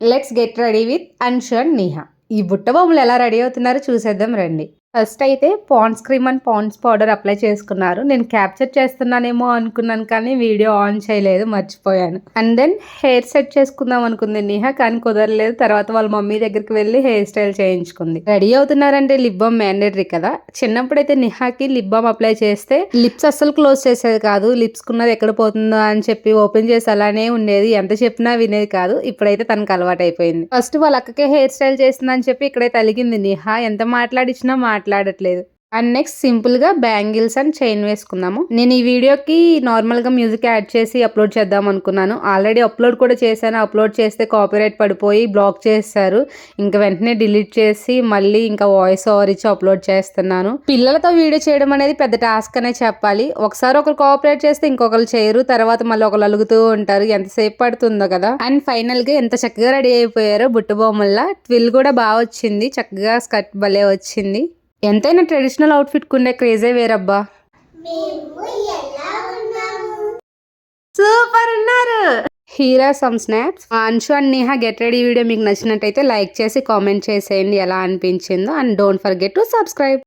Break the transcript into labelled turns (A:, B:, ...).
A: Let's get ready with అన్షర్ నిహా ఈ బుట్ట బొమ్మలు ఎలా రెడీ అవుతున్నారో చూసేద్దాం రండి. ఫస్ట్ అయితే Pond's cream and Pond's powder apply చేసుకున్నారు. నేను క్యాప్చర్ చేస్తున్నానేమో అనుకున్నాను కానీ వీడియో ఆన్ చేయలేదు మర్చిపోయాను. అండ్ దెన్ హెయిర్ సెట్ చేసుకుందాం అనుకుంది నిహా కానీ కుదరలేదు. తర్వాత వాళ్ళ మమ్మీ దగ్గరికి వెళ్ళి హెయిర్ స్టైల్ చేయించుకుంది. రెడీ అవుతున్నారంటే లిప్ బామ్ మ్యాండేటరీ కదా. చిన్నప్పుడైతే నిహాకి లిప్ బామ్ అప్లై చేస్తే లిప్స్ అస్సలు క్లోజ్ చేసేది కాదు. లిప్స్ కున్నది ఎక్కడ పోతుందో అని చెప్పి ఓపెన్ చేసి అలానే ఉండేది. ఎంత చెప్పినా వినేది కాదు. ఇప్పుడైతే తనకు అలవాటు అయిపోయింది ఫస్ట్ వాళ్ళ అక్కకే హెయిర్ స్టైల్ చేస్తుందని చెప్పి ఇక్కడైతే అలిగింది నిహా. ఎంత మాట్లాడించినా మాట్లాడట్లేదు. అండ్ నెక్స్ట్ సింపుల్గా బ్యాంగిల్స్ అండ్ చైన్ వేసుకుందాము. నేను ఈ వీడియోకి నార్మల్గా మ్యూజిక్ యాడ్ చేసి అప్లోడ్ చేద్దాం అనుకున్నాను. ఆల్రెడీ అప్లోడ్ కూడా చేశాను. అప్లోడ్ చేస్తే కాపీరైట్ పడిపోయి బ్లాక్ చేస్తారు. ఇంకా వెంటనే డిలీట్ చేసి మళ్ళీ ఇంకా వాయిస్ ఓవర్ ఇచ్చి అప్లోడ్ చేస్తున్నాను. పిల్లలతో వీడియో చేయడం అనేది పెద్ద టాస్క్ అనే చెప్పాలి. ఒకసారి ఒకరు కోఆపరేట్ చేస్తే ఇంకొకరు చేయరు. తర్వాత మళ్ళీ ఒకరు అలుగుతూ ఉంటారు. ఎంతసేపు పడుతుందో కదా. అండ్ ఫైనల్గా ఎంత చక్కగా రెడీ అయిపోయారో బుట్ట బొమ్మల్లా. ట్విల్ కూడా బాగా వచ్చింది. చక్కగా స్కర్ట్ భలే వచ్చింది. ఎంతైనా ట్రెడిషనల్ అవుట్ఫిట్ కుండే క్రేజే వేరబ్బా. సూపర్ ఉన్నారు. Here are some snaps Anshu and Neha get ready video మీకు నచ్చినట్టయితే లైక్ చేసి కామెంట్ చేసేయండి ఎలా అనిపించిందో. And don't forget to subscribe